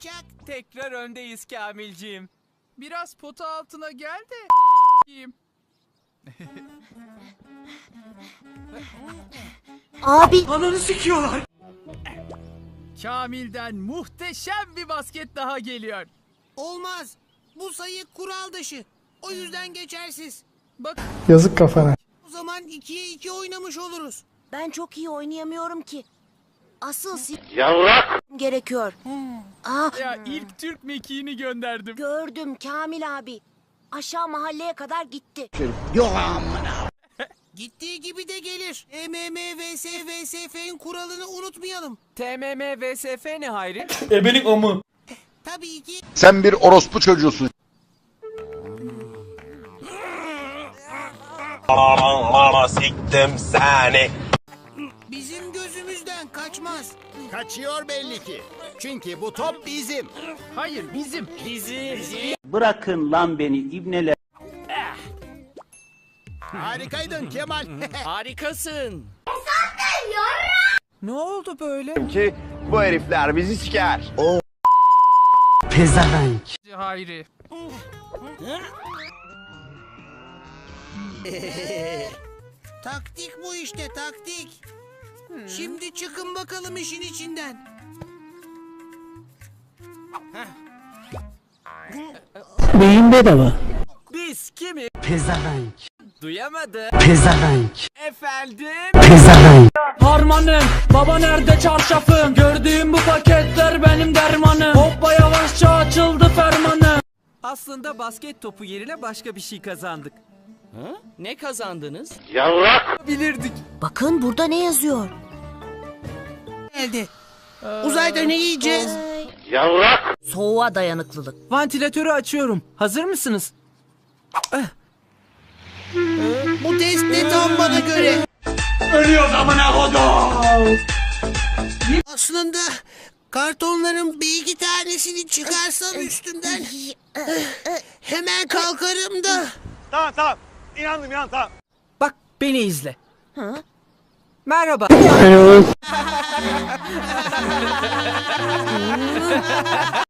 Çak. Tekrar öndeyiz Kamilciğim. Biraz pota altına gel de yiyeyim. Abi Kamil'den muhteşem bir basket daha geliyor. Olmaz. Bu sayı kural dışı. O yüzden geçersiz. Bak Yazık kafana. O zaman ikiye iki oynamış oluruz. ben çok iyi oynayamıyorum ki. Asıl Yavrak. gerekiyor. Ah ya ilk Türk mekiğini gönderdim. gördüm Kamil abi. Aşağı mahalleye kadar gitti. Gittiği gibi de gelir. MM, VS, VSF'nin kuralını unutmayalım. TMM VSF ne Hayri? Tabii ki Sen bir orospu çocuğusun. Mama siktim seni. Bizim gözümüzden kaçmaz. Kaçıyor belli ki. Çünkü bu top bizim. Hayır bizim. Bırakın lan beni ibneler. Harikaydın Kemal. Harikasın. Ne oldu böyle? Ki bu herifler bizi siker. Pezevenk. Hayri. Taktik bu işte taktik. Şimdi çıkın bakalım işin içinden. Biz kimi? Pezevenk. Duyamadı. Pezevenk. Efendim? Pezevenk. Harmanım baba nerede çarşafım Gördüğüm bu paketler benim dermanım Hoppa yavaşça açıldı fermanım Aslında basket topu yerine başka bir şey kazandık. Ne kazandınız? Bilirdik. Bakın burada ne yazıyor? Geldi. Uzayda ne yiyeceğiz? Soğuğa dayanıklılık. Vantilatörü açıyorum. Hazır mısınız? Bu test ne tam bana göre. Ölüyoruz amına kodum. Aslında kartonların bir iki tanesini çıkarsam üstümden hemen kalkarım da. Tamam tamam. İnandım inan tamam. Bak beni izle. Merhaba.